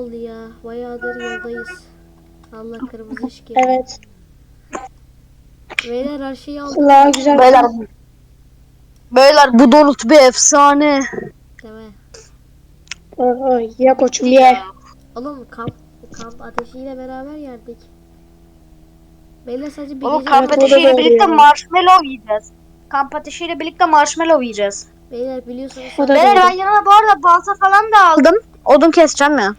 kaldı ya. Bayağıdır yoldayız. Allah kırmızı ışık. Evet. Beyler her şeyi aldık Kulağa güzel. Beyler, beyler bu donut bir efsane. değil mi? Oho, ye koçum ye. Oğlum kamp kamp ateşiyle beraber yerdik. Beyler sadece bir Oğlum gece kamp ateşiyle birlikte ya. marshmallow yiyeceğiz. Kamp ateşiyle birlikte marshmallow yiyeceğiz. Beyler biliyorsunuz. Beyler ben yanıma bu arada balta falan da aldım. Odun keseceğim ya.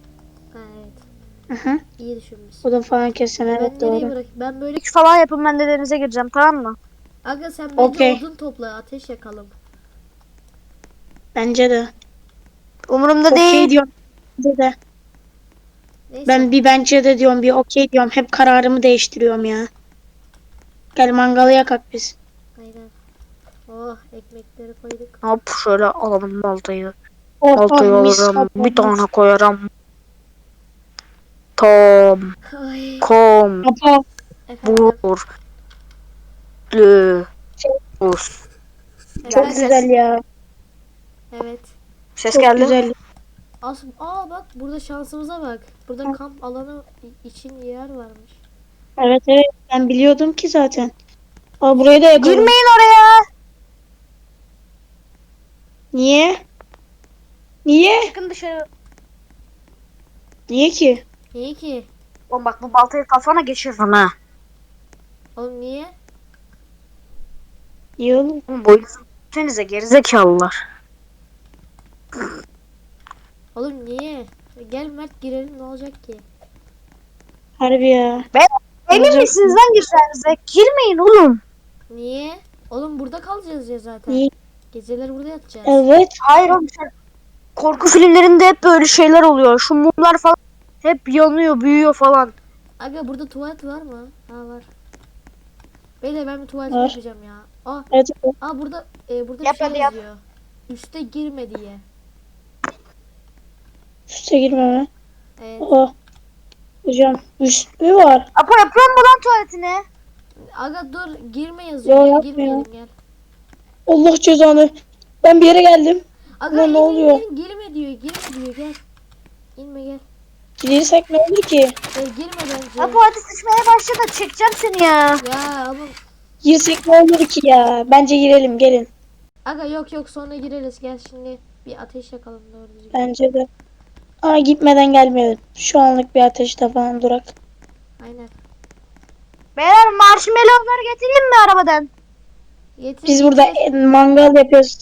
Ha, evet. Hı hı. İyi düşünmüşsün. Odun falan kesen ben evet nereye doğru. bırak? Ben böyle Üç falan yapın ben de denize gireceğim tamam mı? Aga sen bence Okey. odun topla ateş yakalım. Bence de. Umurumda Okey değil. diyorum. Bence de. Neyse. Ben bir bence de diyorum bir okey diyorum. Hep kararımı değiştiriyorum ya. Gel mangalı yakak biz. Aynen. Oh ekmekleri koyduk. Hop şöyle alalım baltayı. Oh, Baltayı oh, mis alırım. Bir tane koyarım. Tom, Ay. kom, Efendim. bur, lü, us. çok güzel ya. Evet. Ses Çok geldi. güzel. As Aa bak burada şansımıza bak. Burada kamp alanı için yer varmış. Evet evet ben biliyordum ki zaten. Aa burayı da yakalım. Girmeyin oraya. Niye? Niye? Çıkın dışarı. Niye ki? Niye ki? Oğlum bak bu baltayı kafana geçiririm ha. Oğlum niye? Niye oğlum? Boyunuzu gitsenize gerizekalılar. Oğlum niye? Gel Mert girelim ne olacak ki? Harbi ya. Emin Olacak misiniz lan gireceğinize? Girmeyin oğlum. Niye? Oğlum burada kalacağız ya zaten. Niye? Geceleri burada yatacağız. Evet. Hayır oğlum sen- Korku filmlerinde hep böyle şeyler oluyor. Şu mumlar falan hep yanıyor, büyüyor falan. Aga burada tuvalet var mı? Ha var. Beyler ben bir tuvalet Var. yapacağım ya. Aa, Evet. aa burada e, burada Yap bir şey hadi yap. yazıyor. Üste girme diye. Üste girmeme. Evet. Oh. Hocam üst mü var? Apo yapıyor mu lan tuvaletini? Aga dur girme yazıyor. Yo, yapmıyor. girmeyelim gel. Allah cezanı. Ben bir yere geldim. Aga Ulan ne in, oluyor? girme diyor. Girme diyor gel. İnme gel. Gidersek ne olur ki? E, girme bence. Apo hadi sıçmaya başla da çekeceğim seni ya. Ya oğlum. Girsek ne olur ki ya? Bence girelim gelin. Aga yok yok sonra gireriz. Gel şimdi bir ateş yakalım doğru düzgün. Bence de. Aa gitmeden gelmeyelim. Şu anlık bir ateşte falan durak. Aynen. Beyler marshmallowları getireyim mi arabadan? Getir, Biz burada getir. mangal yapıyoruz.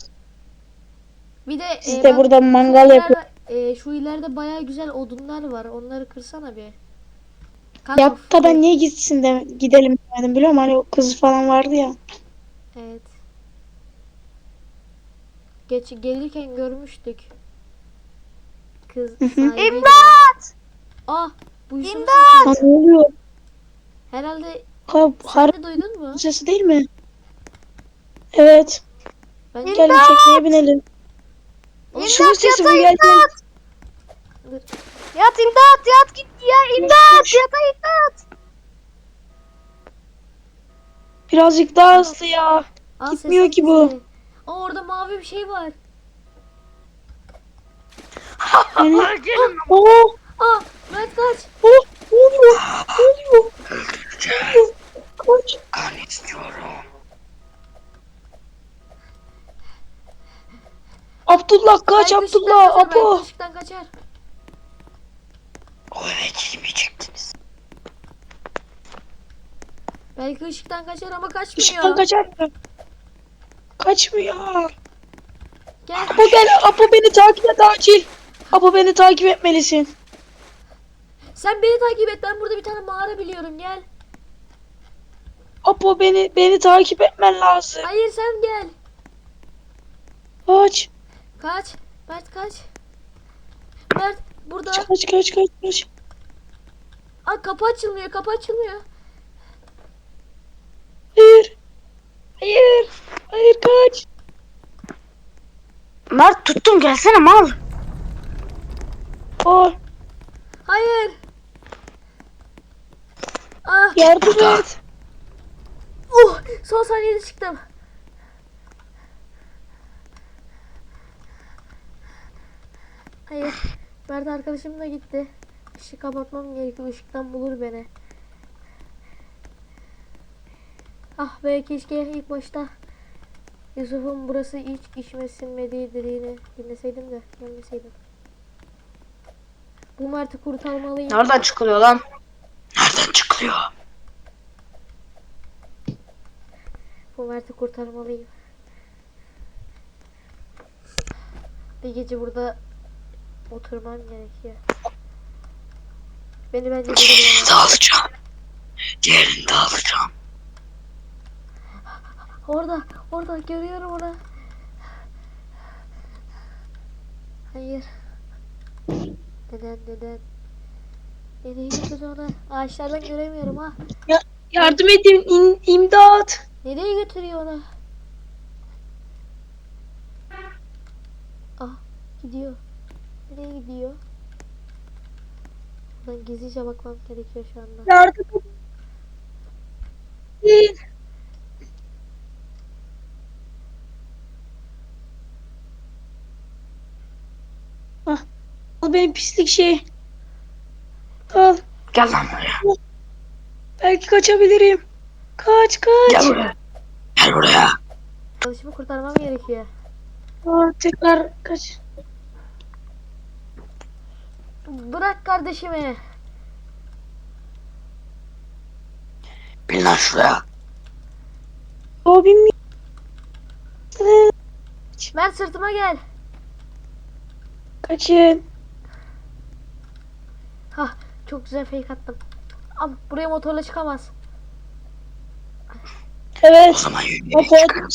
bir de Siz e, de bak, burada mangal yapıyoruz. E, şu ileride baya güzel odunlar var. Onları kırsana bir. Kanka, Yap da f- ben niye gitsin de gidelim demedim biliyor musun? Hani o kız falan vardı ya. Evet. Geç gelirken görmüştük. Kız sahibi. İmdat! Ah, bu İmdat! Ne oluyor? Herhalde Ha, sen de duydun mu? sesi değil mi? Evet. Ben Gel bir tekneye binelim. Oğlum, Şunun sesi bu yata, Yat imdat yat git ya imdat yata imdat. Birazcık daha hızlı ya. Aa, Gitmiyor sesin ki bu. Aa, orada mavi bir şey var. Yani... Oo, Aa, Mert kaç. oh, ne oluyor? Ne oluyor? Oluyor? Kaç. Kan istiyorum. Abdullah kaç Abdullah. Apo. kaçar. O eve girmeyecektiniz. Belki ışıktan kaçar ama kaçmıyor. Işıktan kaçar mı? Kaçmıyor. Gel. Apo gel. Apo beni takip et acil. Apo beni takip etmelisin. Sen beni takip et. Ben burada bir tane mağara biliyorum. Gel. Apo beni beni takip etmen lazım. Hayır sen gel. Kaç. Kaç. Mert kaç. Mert burada. Kaç kaç kaç kaç. Aa kapı açılmıyor. Kapı açılmıyor. Hayır. Hayır. Hayır kaç. Mert tuttum gelsene mal. Aa, Hayır. Ah. yardım et. Uh, son saniyede çıktım. Hayır. Mert arkadaşım da gitti. Işık kapatmam gerekiyor. Işıktan bulur beni. Ah be keşke ilk başta Yusuf'un burası hiç içmesinmediği dediğini dinleseydim de gelmeseydim. Bu Mert'i kurtarmalıyım. Nereden çıkılıyor lan? Nereden çıkılıyor? Bu Mert'i kurtarmalıyım. Bir gece burada oturmam gerekiyor. Beni bence Diğerini de alacağım. Diğerini de alacağım. Orada, orada görüyorum onu. Hayır. Neden, neden? Nereye götürüyor onu? Ağaçlardan göremiyorum ha. Yardım edin. im- imdat. Nereye götürüyor onu? Ah, gidiyor. Nereye gidiyor? Buradan gizlice bakmam gerekiyor şu anda. Yardım edin. Ah. Al benim pislik şey. Al. Gel lan buraya. Belki kaçabilirim. Kaç kaç. Gel buraya. Gel buraya. Çalışımı kurtarmam gerekiyor. Aa, tekrar kaç. Bırak kardeşimi. Bin lan şuraya. Abim mi? Mert sırtıma gel. Kaçın. Hah, çok güzel fake attım. Abi buraya motorla çıkamaz. O Evet. zaman yürüyerek Motor.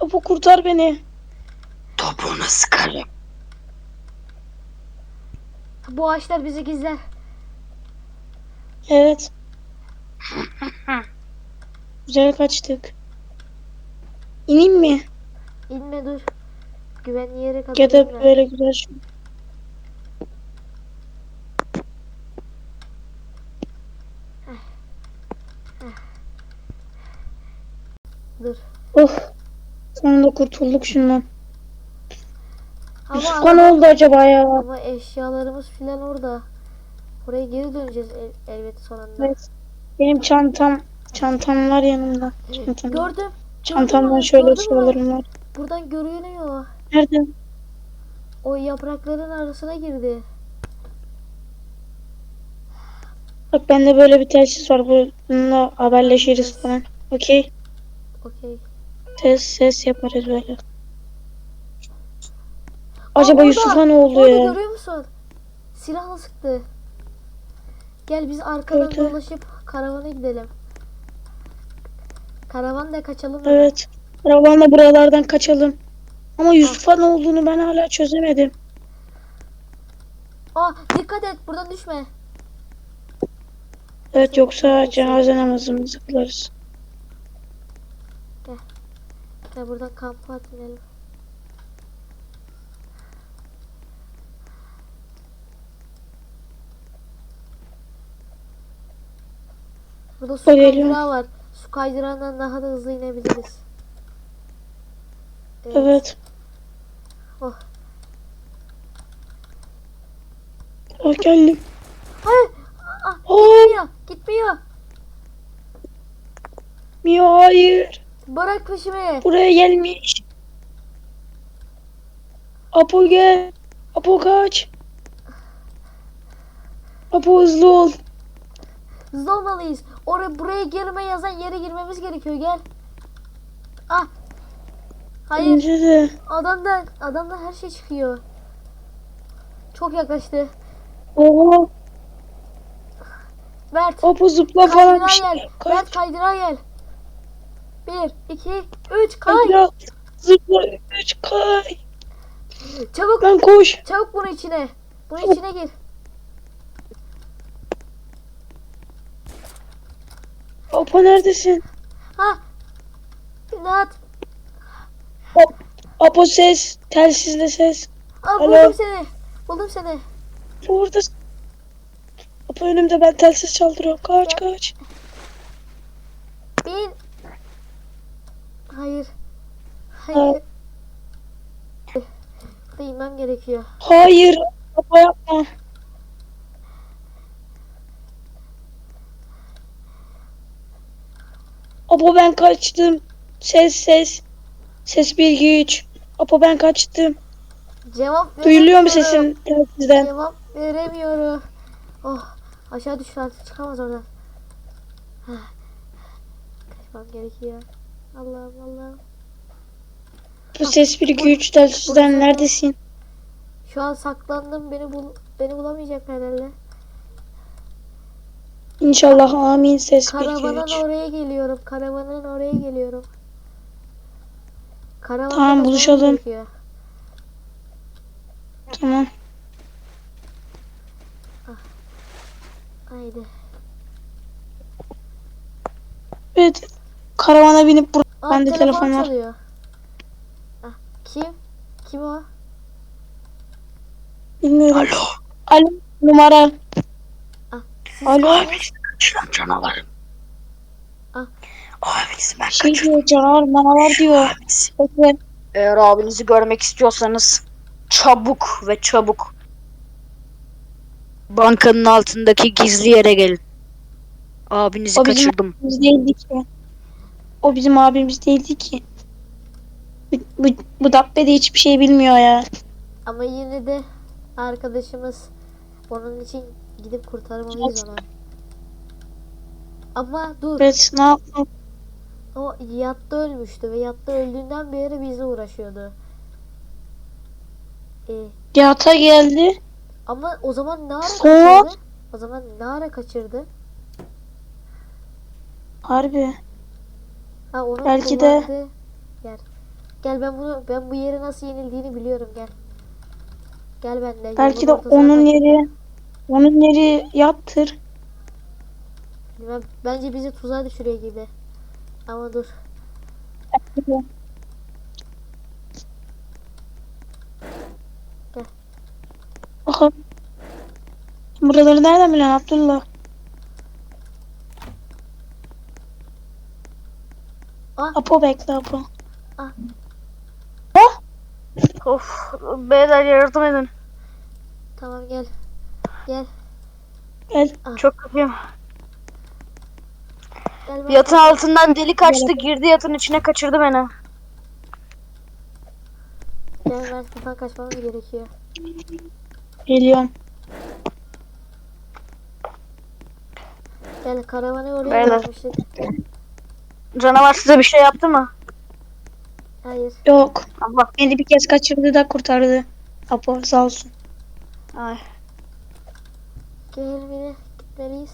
Topu kurtar beni. Topuğuna sıkarım. Bu ağaçlar bizi gizler. Evet. Güzel kaçtık. İneyim mi? İnme dur. Güvenli yere kadar Ya da inme. böyle güzel şu. Dur. Of. Sonunda kurtulduk şundan. Yusuf'a ne oldu acaba ya? ama eşyalarımız filan orada. Oraya geri döneceğiz el, elbet sonunda. Evet. Benim çantam çantam var yanımda. Çantam. Gördüm. Çantamdan şöyle eşyalarım var. Buradan görünüyor. Nerede? O yaprakların arasına girdi. Bak bende böyle bir telsiz var. Bununla haberleşiriz falan. Okey. Okey. Ses ses yaparız böyle. Acaba. Yusuf'a ne oldu ya? görüyor musun? Silahla sıktı. Gel biz arkadan Gördüm. dolaşıp karavana gidelim. Karavan da kaçalım. hemen. Evet. Arabanla buralardan kaçalım. Ama Yusuf'a ne olduğunu ben hala çözemedim. Aa dikkat et buradan düşme. Evet yoksa cenaze namazımızı kılarız. Gel buradan kampa atlayalım. Burada su kaydırağı var. Su kaydırağından daha da hızlı inebiliriz. Evet. Oh. Ah geldim. Hayır. Ah, Aa, gitmiyor. Gitmiyor. Mio hayır. Bırak peşimi. Buraya gelmiş. Apo gel. Apo kaç. Apo hızlı ol. Hızlı olmalıyız. Oraya buraya girme yazan yere girmemiz gerekiyor. Gel. Ah. Hayır. Bence de. Adamdan adamdan her şey çıkıyor. Çok yaklaştı. Oha. Mert. Apo zıpla falan bir şey. gel. Kaç. Mert kaydırağa gel. Bir, iki, üç, kay. Kaydıra. Zıpla. Üç kay. Çabuk, Lan koş. çabuk bunun içine. Bunun Çabuk. içine gir. Apo neredesin? Ha. İmdat. Ap- Apo ses. Telsizle ses. Aa, Alo. buldum seni. Buldum seni. Burada. Apo önümde ben telsiz çaldırıyorum. Kaç kaç. Bin. Hayır. Da inmem gerekiyor. Hayır. Baba yapma. Apo ben kaçtım. Ses ses. Ses 1 2 3. Apo ben kaçtım. Cevap Duyuluyor mu sesim sizden? Cevap veremiyorum. Oh aşağı düştü artık çıkamaz oradan. Kaçmam gerekiyor. Allah'ım Allah'ım. Bu ses 1 2 3 telsizden neredesin? Şu an saklandım beni bul beni bulamayacak herhalde. İnşallah amin ses 1 2 Karavanın 3. oraya geliyorum. Karavanın oraya geliyorum. Karavanda Tamam, buluşalım. gerekiyor. Tamam. Haydi. Evet. Karavana binip bur Aa, Bende telefon var. çalıyor. Ah, kim? Kim o? bilmiyorum. Alo. Alo numara. Ah, siz Alo. kimsiniz? Kaçıran canavar. Ah. Abinizi ben Şey kaçırdım. diyor canavar manavar diyor. Abinizi. Eğer abinizi görmek istiyorsanız çabuk ve çabuk bankanın altındaki gizli yere gelin. Abinizi O bizim kaçırdım. abimiz değildi ki. O bizim abimiz değildi ki. Bu, bu, bu Dabbe de hiçbir şey bilmiyor ya. Ama yine de arkadaşımız onun için gidip kurtarmalıyız onu. Ama dur. Evet ne yapalım? O yatta ölmüştü ve yatta öldüğünden beri bizle uğraşıyordu. Ee, Yata geldi. ama o zaman ne ara Sonra? kaçırdı? O zaman ne ara kaçırdı? Harbi. Ha onun Belki de- yer. Gel ben bunu ben bu yeri nasıl yenildiğini biliyorum gel. Gel benimle. Belki de yolun ortasına onun kaç. yeri onun yeri yattır. Bilmem, Bence bizi tuzağa düşürüyor gibi. Ama dur. Bakalım. Buraları nereden biliyorsun Abdullah? Ah. Apo bekle Apo. Of beyler yardım edin. Tamam gel. Gel. Gel. Çok kötüyüm. Yatın altından delik açtı girdi yatın içine kaçırdı beni. Gel ben buradan kaçmamız gerekiyor. Geliyorum. Gel karavanı oraya Beyler. Canavar size bir şey yaptı mı? Hayır. Yok. Allah. Beni bir kez kaçırdı da kurtardı. Apo sağ olsun. Ay. Gel beni. Gitmeliyiz.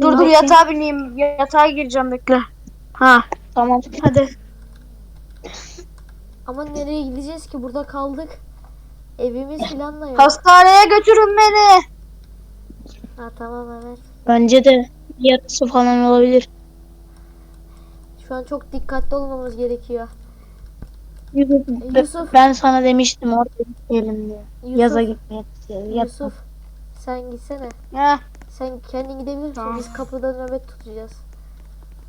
Dur dur yatağa bineyim. Yatağa gireceğim bekle. Ha. Tamam. Hadi. Ama nereye gideceğiz ki? Burada kaldık. Evimiz falan da yok. Hastaneye götürün beni. Ha tamam evet. Bence de yarısı falan olabilir. Şu an çok dikkatli olmamız gerekiyor. Yusuf, Yusuf. ben sana demiştim orada gitmeyelim diye. Yusuf, Yaza gitmeye. Yat. Yusuf sen gitsene. Heh, Sen kendin gidebilir misin? Tamam. Biz kapıda nöbet tutacağız.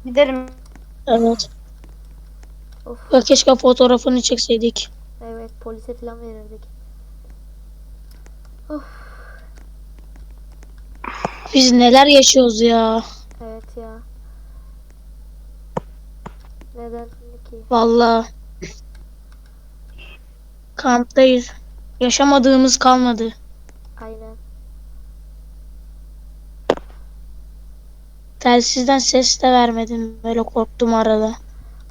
gidelim. Evet. Of Ya keşke fotoğrafını çekseydik. evet polise falan verirdik. Of Biz neler yaşıyoruz ya. evet ya. Neden ki? Vallahi. Kamptayız. Yaşamadığımız kalmadı. Aynen. Telsizden ses de vermedim. Böyle korktum arada.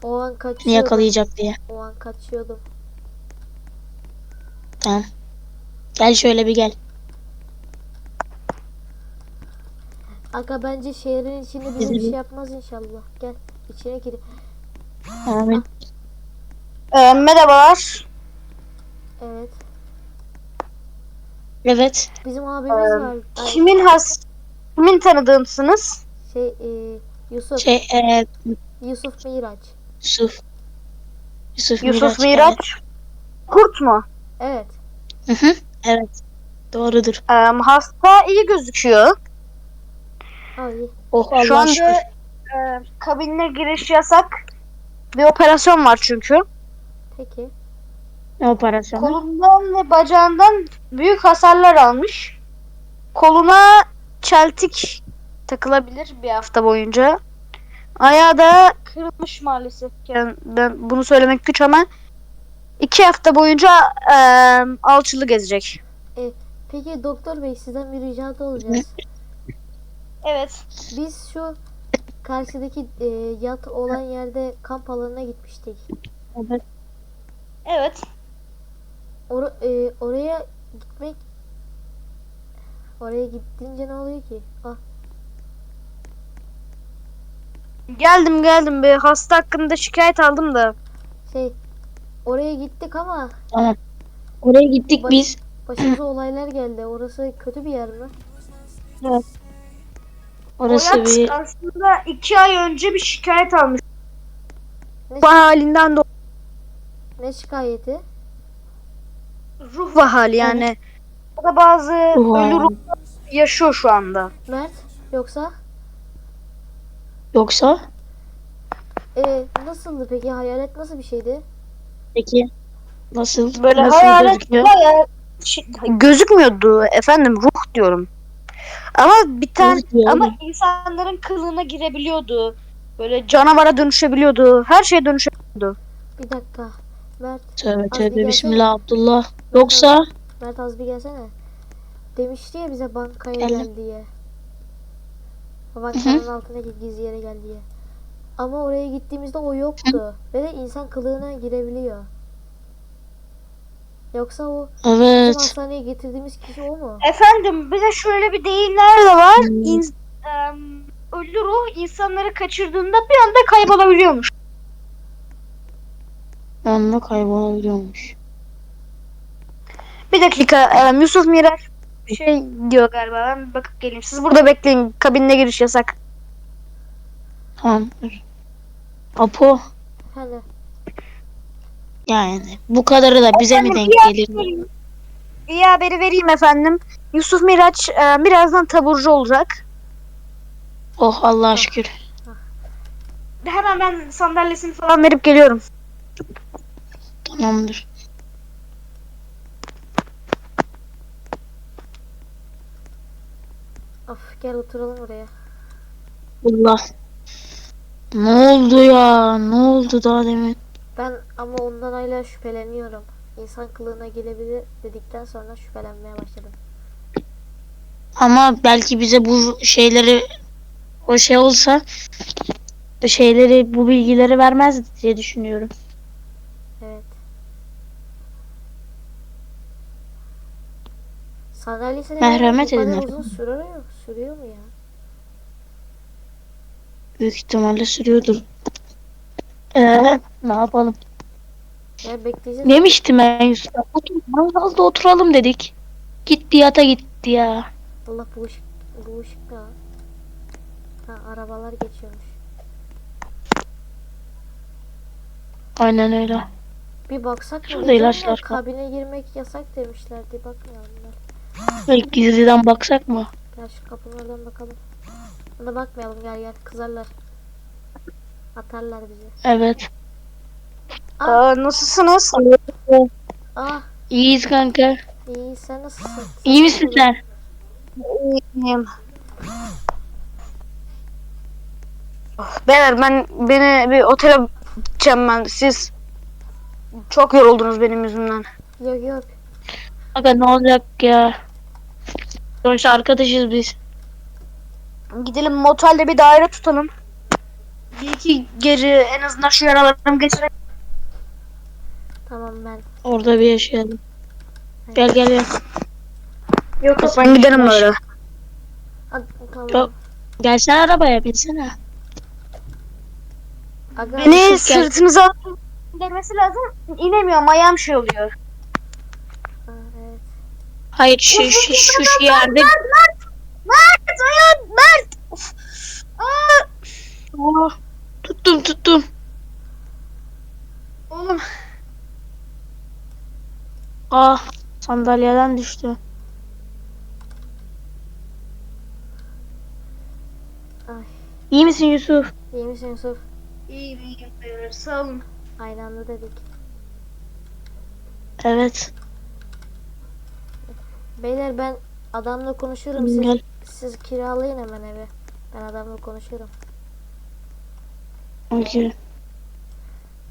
O an Beni kaçıyordum. yakalayacak diye. O an kaçıyordum. Tamam. Gel şöyle bir gel. Aga bence şehrin içinde bize bir şey yapmaz inşallah. Gel içine gir. Amin. Ee, merhabalar. Evet. Evet. Bizim abimiz Ee, var. Kimin has kimin tanıdığımsınız? Şey e, Yusuf. Şey e, Yusuf Miraç. Yusuf. Yusuf, Yusuf Miraç. Miraç. Kurt mu? Evet. Evet. Hı hı. Evet. Doğrudur. Ee, hasta iyi gözüküyor. Ay Oh Şu Allah'a anda şükür. e, kabinine giriş yasak. Bir operasyon var çünkü. Peki. Ne operasyonu? Kolundan ve bacağından büyük hasarlar almış. Koluna çeltik takılabilir bir hafta boyunca. Ayağı da kırılmış maalesef. Yani ben bunu söylemek güç ama iki hafta boyunca eee alçılı gezecek. Peki doktor bey sizden bir ricada olacağız. Evet. Biz şu karşıdaki e, yat olan yerde kamp alanına gitmiştik. Evet. Evet. Or- e, oraya gitmek oraya gittiğince ne oluyor ki? Ah Geldim geldim. Bir hasta hakkında şikayet aldım da. şey oraya gittik ama Tamam. Oraya gittik Bak- biz. başımıza olaylar geldi. Orası kötü bir yer mi? Orası Hayat bir aslında iki ay önce bir şikayet almış. Ne, Bu halinden dolayı ne şikayeti? ruh vahali yani. O da bazı Ruh ölü hali. ruh yaşıyor şu anda. Mert yoksa yoksa e, nasıldı peki hayalet nasıl bir şeydi? peki nasıl Böyle nasıl hayalet gözüküyor? bayağı şey- gözükmüyordu efendim ruh diyorum. Ama bir tane ama insanların kılığına girebiliyordu. Böyle canavara dönüşebiliyordu. Her şeye dönüşebiliyordu. Bir dakika. Mert, Tövbe tövbe bismillah Abdullah. Yoksa Mert az bir gelsene. Demişti ya bize bankaya gel diye. O bankanın altındaki gizli yere gel diye. Ama oraya gittiğimizde o yoktu. Ve de insan kılığına girebiliyor. Yoksa o evet. hastaneye getirdiğimiz kişi o mu? Efendim bir de şöyle bir deyimler de var. Hmm. İns- em, ölü ruh insanları kaçırdığında bir anda kaybolabiliyormuş. Yanına kaybolabiliyormuş. Bir dakika em, Yusuf Miraç bir şey diyor galiba. Ben bir bakıp geleyim. Siz burada bekleyin. Kabinine giriş yasak. Tamamdır. Apo Hani yani bu kadarı da bize mi denk gelir? İyi haberi vereyim efendim. Yusuf Miraç e, birazdan taburcu olacak. Oh Allah'a şükür. Hemen ben sandalyesini falan verip geliyorum. Tamamdır. of gel oturalım oraya. Allah. Ne oldu ya? Ne oldu daha demin? Ben ama ondan hala şüpheleniyorum. İnsan kılığına girebilir dedikten sonra şüphelenmeye başladım. Ama belki bize bu şeyleri o şey olsa şeyleri bu bilgileri vermezdi diye düşünüyorum. Evet. Sandalyesine Merhamet bu kadar edin uzun sürüyor, mu- sürüyor mu ya? Büyük ihtimalle sürüyordur. Ee, ne yapalım? Ya bekleyeceğiz. Demiştim ben Yusuf'a. Otur, mangalda oturalım dedik. Gitti yata gitti ya. Allah bu ışık, bu ışık ne? Ha arabalar geçiyormuş. Aynen öyle. Bir baksak mı? Şurada diyeceğim ilaçlar. Kabine girmek yasak demişlerdi. Bakmayalım. Belki gizliden baksak mı? Gel şu kapının oradan bakalım. Ona bakmayalım gel gel kızarlar. Atarlar bizi. Evet. Aa, nasılsınız? Ah İyiyiz kanka. iyi sen nasılsın? Sen İyi misin sen? İyiyim. Beyler ben beni bir otele gideceğim ben. Siz çok yoruldunuz benim yüzümden. Yok yok. Aga ne olacak ya? Sonuçta arkadaşız biz. Gidelim motelde bir daire tutalım. Bir iki gece en azından şu yaralarımı geçirelim. Tamam ben. Orada bir yaşayalım. Gel gel gel. Yok yok ben giderim böyle. Tamam. Yok. Gelsene arabaya binsene. Aga, Beni sırtınıza indirmesi lazım. İnemiyorum ayağım şey oluyor. Hayır şu şu şu, şu yerde. Mert Mert! Mert Mert! Of. Aa! Oh, tuttum tuttum. Oğlum Ah sandalyeden düştü. Ay. İyi misin Yusuf? İyi misin Yusuf? İyiyim iyiyim sağ olun. Aynı anda dedik. Evet. Beyler ben adamla konuşurum. Siz, Gel. siz kiralayın hemen evi. Ben adamla konuşurum. Okey.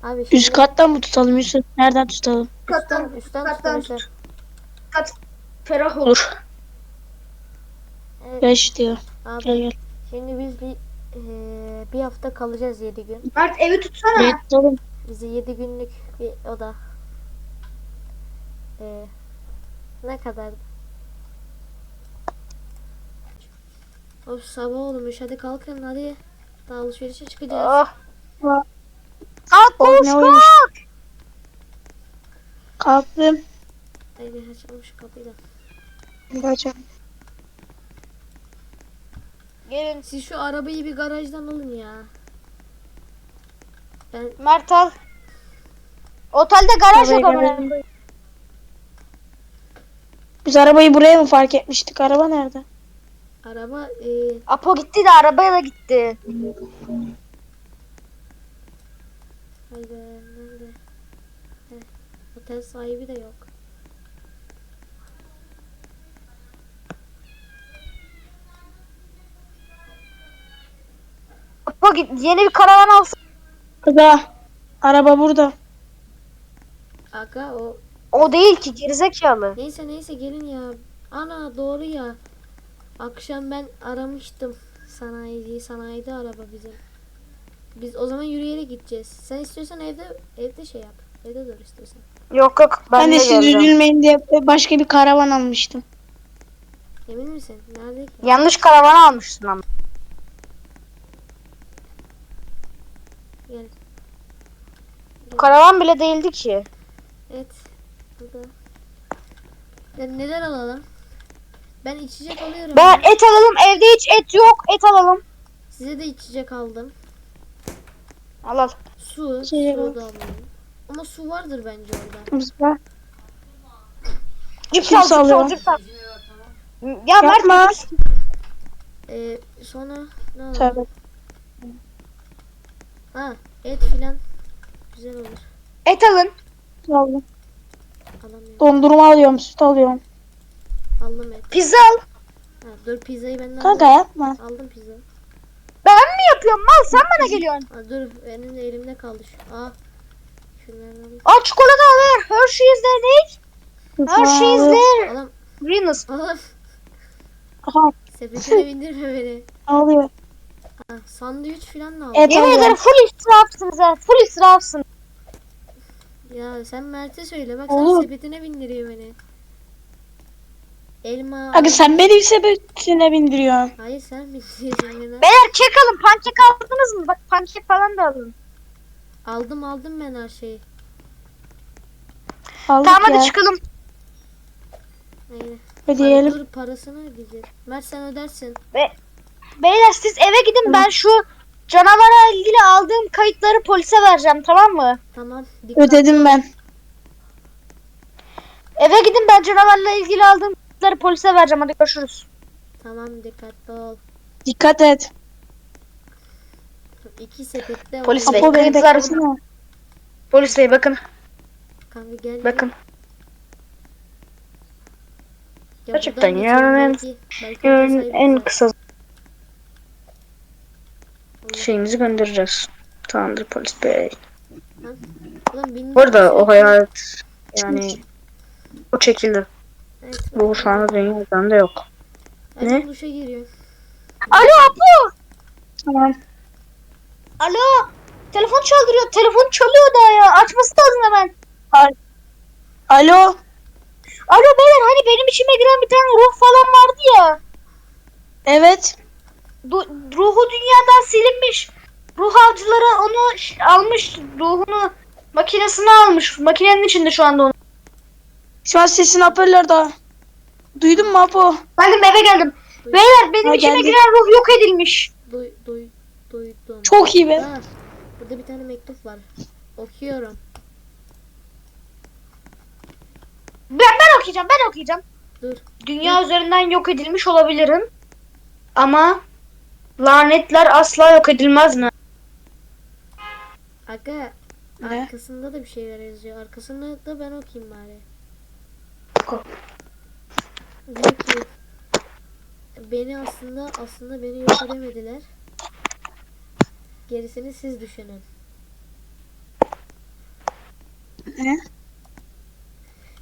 Abi şimdi Üst kattan mı tutalım Yusuf? Nereden tutalım? üstten, Kattan, üstten kattan tutmuşlar. kat ferah olur. Evet, 5 diyor. abi Gel gel. şimdi biz bir eee, bir hafta kalacağız 7 gün. Mert evi tutsana. Evet tutalım. Bize 7 günlük bir oda. Eee ne kadar? Of sabah olmuş hadi kalkın hadi. Daha alışverişe çıkacağız. Ah. Ah. Kalk Oh, ne kalk. Kalktım. Haydi açalım şu kapıyı da. Bakacağım. Gelin Siz şu arabayı bir garajdan alın ya. Ben Mert al. Otelde garaj yok ama. Biz arabayı buraya mı fark etmiştik? Araba nerede? Araba eee Apo gitti de arabaya da gitti. haydi nerede? Heh, otel sahibi de yok. Apo git yeni bir karavan alsın. Kıza. Araba burada. Aga o O değil ki gerizekalı. Neyse neyse gelin ya. Ana doğru ya. Akşam ben aramıştım sanayiciyi. Sanayide araba bizim. Biz o zaman yürüyerek gideceğiz. Sen istiyorsan evde evde şey yap. Evde dur istiyorsan. Yok yok ben, Ben, de siz geleceğim. üzülmeyin diye başka bir karavan almıştım. Emin misin? Nerede ki? Yanlış karavan almışsın ama. Gel. Bu karavan bile değildi ki. Evet. Burada. Ya neler alalım? Ben içecek alıyorum. Ben ya. et alalım evde hiç et yok et alalım. Size de içecek aldım. Al al. Su. İçecek su al. da alalım. Ama su vardır bence orada. Biz ben. Cips Kim al cips al cips al. Ya Mert Yapma. Ee, sonra ne? Tövbe. Ha et filan. Güzel olur. et alın. Aldım. Alamıyorum. Dondurma alıyorum, süt alıyorum. Aldım et. Pizza al. Ha, dur pizzayı ben de Kanka aldım. yapma. Aldım pizza. Ben mi yapıyorum mal sen bana geliyorsun. Ha, dur benim de elimde kaldı şu. Aa. Şunları alayım. Al çikolata al ver. Hershey's'ler değil. Hershey's'ler. Alam. Venus. Alam. Aha, Sepetine bindirme beni. alıyor. Ha, sandviç filan da aldım. Et Yemin ederim full israfsınız ha. Full israfsın. Ya sen Mert'e söyle bak Oğlum. sen sepetine bindiriyor beni. Elma. Aga sen beni sepetine bindiriyorsun. Hayır sen bindiriyorsun beni. Beyler kek alın. Pankek aldınız mı? Bak pankek falan da alın. Aldım aldım ben her şeyi. Aldık Tamam ya. hadi çıkalım. Neydi? Ödeyelim. Dur parasını ödeyeceğiz. Mert sen ödersin. Beyler siz eve gidin ben şu canavara ilgili aldığım kayıtları polise vereceğim tamam mı? Tamam. Dikkat. Ödedim ben. Eve gidin ben canavarla ilgili aldığım kayıtları polise vereceğim hadi görüşürüz. Tamam dikkatli ol. Dikkat et. İki sepette Polis var. bey. Apo beni kayıtlar- beklesene. Polis bey bakın Kanka gel. bakın. Ya Gerçekten buradan yani belki- belki sahibi en bize- kısa Olur. şeyimizi göndereceğiz. Tamamdır polis bey. Ulan bindim. Burada o hayat yani o şekilde. Evet, Bu şu anda dünya üzerinde yok. Ercan Ne? duşa giriyor. Alo Apo! Tamam. Alo! Telefon çaldırıyor. Telefon çalıyor da ya. Açması lazım hemen. Alo. Alo beyler hani benim içime giren bir tane ruh falan vardı ya. Evet. Du- ruhu dünyadan silinmiş. Ruh avcıları onu almış. Ruhunu makinesine almış. Makinenin içinde şu anda onu. Şu an sesin hoparlörde. Duydun mu Apo? Geldim eve geldim. Beyler benim Ha, içime giren ruh yok edilmiş. Duy, duy, duydum. Çok iyi be. Ha, burada bir tane mektup var. Okuyorum. Ben, ben okuyacağım ben okuyacağım. Dur. Dünya üzerinden yok edilmiş olabilirim. Ama lanetler asla yok edilmez mi? Aga Ne? arkasında da bir şeyler yazıyor. Arkasını da ben okuyayım bari. Oku. Diyor ki beni aslında aslında beni yok edemediler. Gerisini siz düşünün. Ne?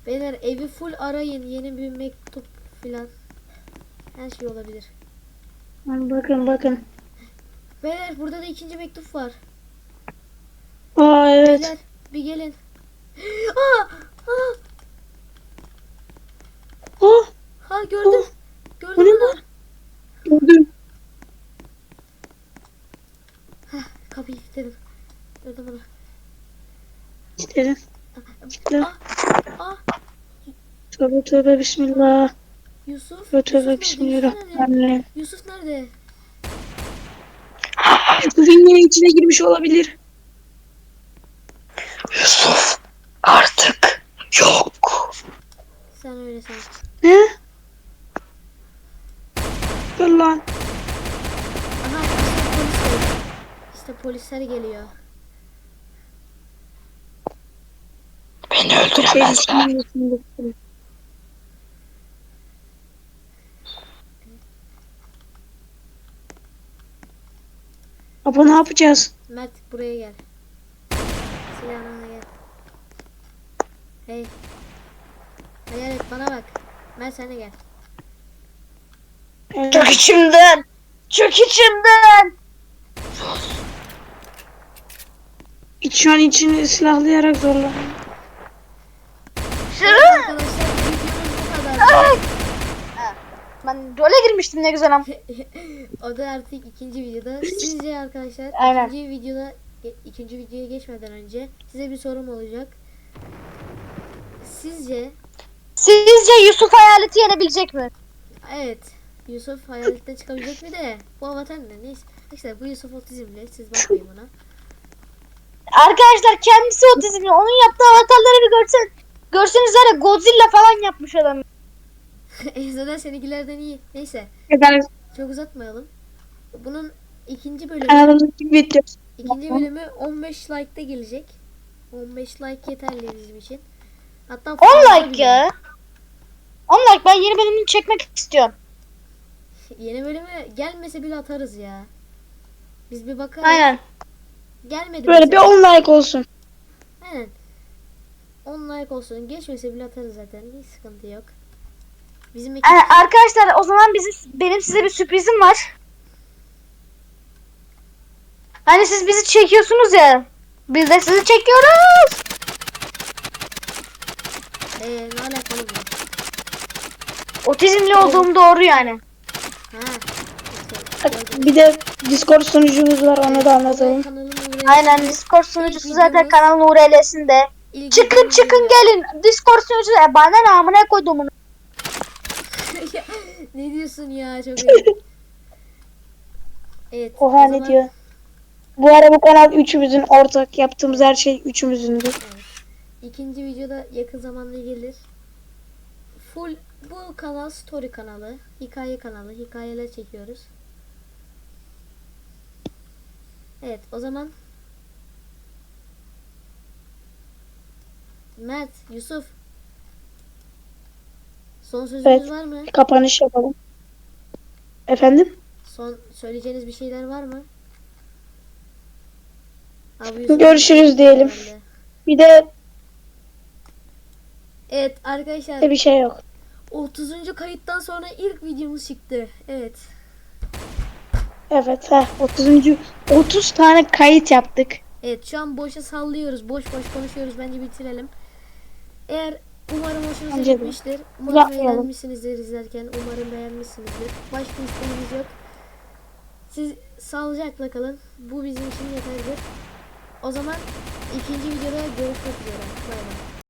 Beyler evi full arayın. Yeni bir mektup filan. Her şey olabilir. Bakın bakın. Beyler burada da ikinci mektup var. Aa evet. Beyler bir gelin. Aa! Aa! Oh Ha gördüm. Bu Gördüm ne onu. gördüm. Heh, kapıyı kilitledim. Gördüm onu. İstedim. Kilitli. Ah! Ah! Tövbe tövbe bismillah. Yusuf. Tövbe tövbe Yusuf? Yusuf nerede? bismillahirrahmanirrahim. Yusuf nerede? Yusuf'un yine içine girmiş olabilir. Yusuf artık yok. Sen öyle san. Ne? Dur lan. Aha işte polis geliyor. İşte polisler geliyor. Beni Şey öldüremezler. Baba ne yapacağız? Mert buraya gel. Silahına gel. Hey. Hayalet bana bak. Mert sen de gel. Çok içimden. Çok içimden. İç- şu an içini silahlayarak zorla. Arkadaşlar videomuz bu kadar. Ben role girmiştim ne güzel ama. o da artık ikinci videoda. Sizce arkadaşlar Aynen. ikinci videoda ikinci videoya geçmeden önce size bir sorum olacak. Sizce Sizce Yusuf hayaleti yenebilecek mi? evet Yusuf hayaletten çıkabilecek mi de bu avatar ne? Neyse. İşte bu Yusuf otizmli. Siz bakmayın buna. Arkadaşlar kendisi otizmli. Onun yaptığı avatarları bir görsen. Görseniz var ya Godzilla falan yapmış adam. Zaten seninkilerden iyi. Neyse. Çok uzatmayalım. Bunun ikinci bölümü video. ikinci bölümü 15 like'da gelecek. 15 like yeterli bizim için. Hatta 10 fazla like ya. 10 like ben yeni bölümünü çekmek istiyorum. Yeni bölümü gelmese bile atarız ya. Biz bir bakarız. Aynen. Gelmedi Böyle bir mesela. 10 like olsun. Aynen. 10 like olsun. Geçmese bile atarız zaten. Hiç sıkıntı yok. Bizim ekip. Arkadaşlar o zaman bizim benim size bir sürprizim var. Hani siz bizi çekiyorsunuz ya. Biz de sizi çekiyoruz. Eee Ee, ne alakalı bu? Otizmli olduğum doğru yani. Ha. Bir de Discord sunucumuz var onu da anlatalım. Kanalın URL'si Aynen Discord sunucusu zaten kanalın URL'sinde. Çıkın çıkın gelin. Discord sunucusu. E, bana ne amına koydum bunu. Ne diyorsun ya çok iyi. Evet. Oha ne zaman- diyor? Bu ara bu kanal üçümüzün ortak yaptığımız her şey üçümüzündür. İkinci videoda yakın zamanda gelir. Full bu kanal story kanalı, hikaye kanalı, hikayeler çekiyoruz. Evet, o zaman Mert, Yusuf Son sözünüz Evet. var mı? Kapanış yapalım. Efendim? Son söyleyeceğiniz bir şeyler var mı? Abi Yusuf- Görüşürüz diyelim. herhalde. Bir de Evet arkadaşlar bir şey yok. 30. kayıttan sonra ilk videomuz çıktı. Evet. Evet heh, 30. 30 tane kayıt yaptık. Evet şu an boşa sallıyoruz. Boş boş konuşuyoruz. Bence bitirelim. Eğer umarım hoşunuza Bence de. gitmiştir. Umarım Yapmayalım. eğlenmişsinizdir izlerken. Umarım beğenmişsinizdir. Başka isteğimiz yok. Siz sağlıcakla kalın. Bu bizim için yeterlidir. O zaman ikinci videoda görüşmek üzere. Bay bay.